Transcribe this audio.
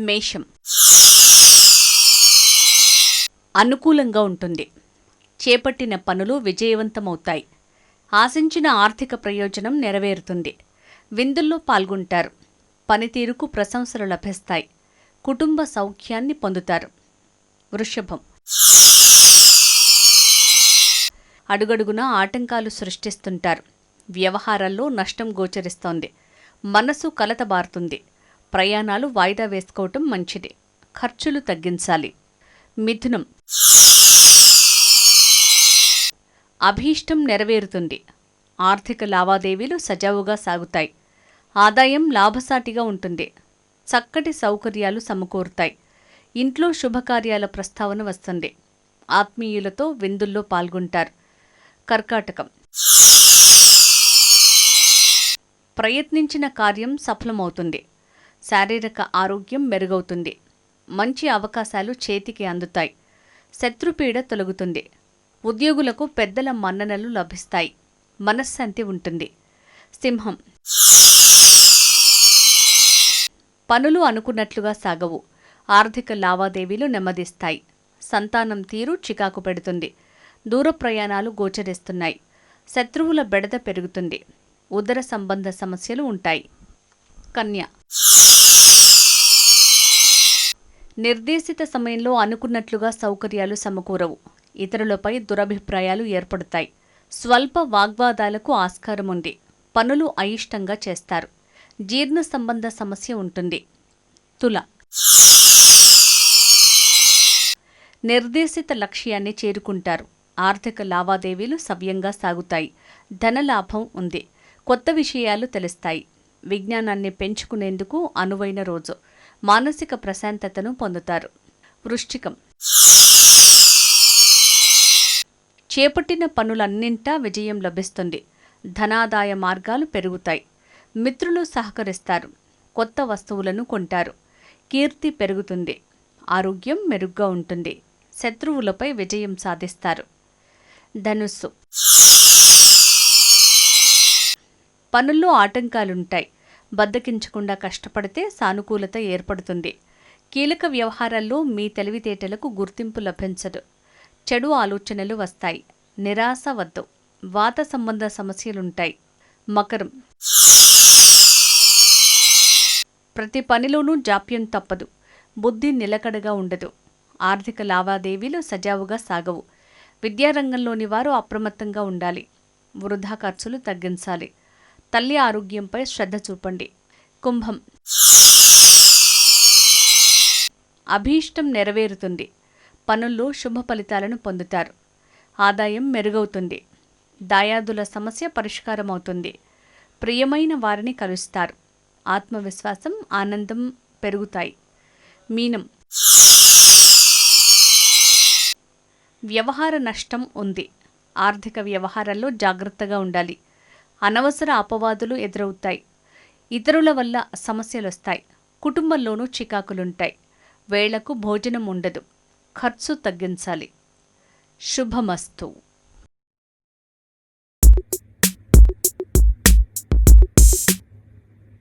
మేషం. అనుకూలంగా ఉంటుంది. చేపట్టిన పనులు విజయవంతమవుతాయి. ఆశించిన ఆర్థిక ప్రయోజనం నెరవేరుతుంది. విందుల్లో పాల్గొంటారు. పనితీరుకు ప్రశంసలు లభిస్తాయి. కుటుంబ సౌఖ్యాన్ని పొందుతారు. వృషభం. అడుగడుగున ఆటంకాలు సృష్టిస్తుంటారు. వ్యవహారాల్లో నష్టం గోచరిస్తోంది. మనసు కలతబారుతుంది ప్రయాణాలు వాయిదా వేసుకోవటం మంచిది. ఖర్చులు తగ్గించాలి. మిథునం. అభీష్టం నెరవేరుతుంది. ఆర్థిక లావాదేవీలు సజావుగా సాగుతాయి. ఆదాయం లాభసాటిగా ఉంటుంది. చక్కటి సౌకర్యాలు సమకూరుతాయి. ఇంట్లో శుభకార్యాల ప్రస్తావన వస్తుంది. ఆత్మీయులతో విందుల్లో పాల్గొంటారు. కర్కాటకం. ప్రయత్నించిన కార్యం సఫలమవుతుంది. శారీరక ఆరోగ్యం మెరుగవుతుంది. మంచి అవకాశాలు చేతికి అందుతాయి. శత్రుపీడ తొలగుతుంది. ఉద్యోగులకు పెద్దల మన్ననలు లభిస్తాయి. మనశ్శాంతి ఉంటుంది. సింహం. పనులు అనుకున్నట్లుగా సాగవు. ఆర్థిక లావాదేవీలు నెమ్మదిస్తాయి. సంతానం తీరు చికాకు పెడుతుంది. దూర ప్రయాణాలు గోచరిస్తున్నాయి. శత్రువుల బెడద పెరుగుతుంది. ఉదర సంబంధ సమస్యలు ఉంటాయి. కన్య. నిర్దేశిత సమయంలో అనుకున్నట్లుగా సౌకర్యాలు సమకూరవు. ఇతరులపై దురభిప్రాయాలు ఏర్పడతాయి. స్వల్ప వాగ్వాదాలకు ఆస్కారం ఉంది పనులు అయిష్టంగా చేస్తారు. జీర్ణ సంబంధ సమస్య ఉంటుంది. తుల నిర్దేశిత లక్ష్యాన్ని చేరుకుంటారు. ఆర్థిక లావాదేవీలు సవ్యంగా సాగుతాయి. ధనలాభం ఉంది. కొత్త విషయాలు తెలుస్తాయి. విజ్ఞానాన్ని పెంచుకునేందుకు అనువైన రోజు. మానసిక ప్రశాంతతను పొందుతారు. వృశ్చికం. చేపట్టిన పనులన్నింటా విజయం లభిస్తుంది. ధనాదాయ మార్గాలు పెరుగుతాయి. మిత్రులు సహకరిస్తారు. కొత్త వస్తువులను కొంటారు. కీర్తి పెరుగుతుంది. ఆరోగ్యం మెరుగ్గా ఉంటుంది. శత్రువులపై విజయం సాధిస్తారు. ధనుస్సు. పనుల్లో ఆటంకాలుంటాయి. బద్దకించకుండా కష్టపడితే సానుకూలత ఏర్పడుతుంది. కీలక వ్యవహారాల్లో మీ తెలివితేటలకు గుర్తింపు లభించదు. చెడు ఆలోచనలు వస్తాయి. నిరాశ వద్దు. వాత సంబంధ సమస్యలుంటాయి. మకరం. ప్రతి పనిలోనూ జాప్యం తప్పదు. బుద్ధి నిలకడగా ఉండదు. ఆర్థిక లావాదేవీలు సజావుగా సాగవు. విద్యారంగంలోని వారు అప్రమత్తంగా ఉండాలి. వృధా ఖర్చులు తగ్గించాలి. తల్లి ఆరోగ్యంపై శ్రద్ధ చూపండి. కుంభం. అభీష్టం నెరవేరుతుంది. పనుల్లో శుభ ఫలితాలను పొందుతారు. ఆదాయం మెరుగవుతుంది. దాయాదుల సమస్య పరిష్కారం అవుతుంది ప్రియమైన వారిని కలుస్తారు. ఆత్మవిశ్వాసం ఆనందం పెరుగుతాయి. మీనం. వ్యవహార నష్టం ఉంది. ఆర్థిక వ్యవహారాల్లో జాగ్రత్తగా ఉండాలి. అనవసర అపవాదులు ఎదురవుతాయి. ఇతరుల వల్ల సమస్యలొస్తాయి. కుటుంబంలోనూ చికాకులుంటాయి. వేళకు భోజనం ఉండదు. ఖర్చు తగ్గించాలి. శుభమస్తు.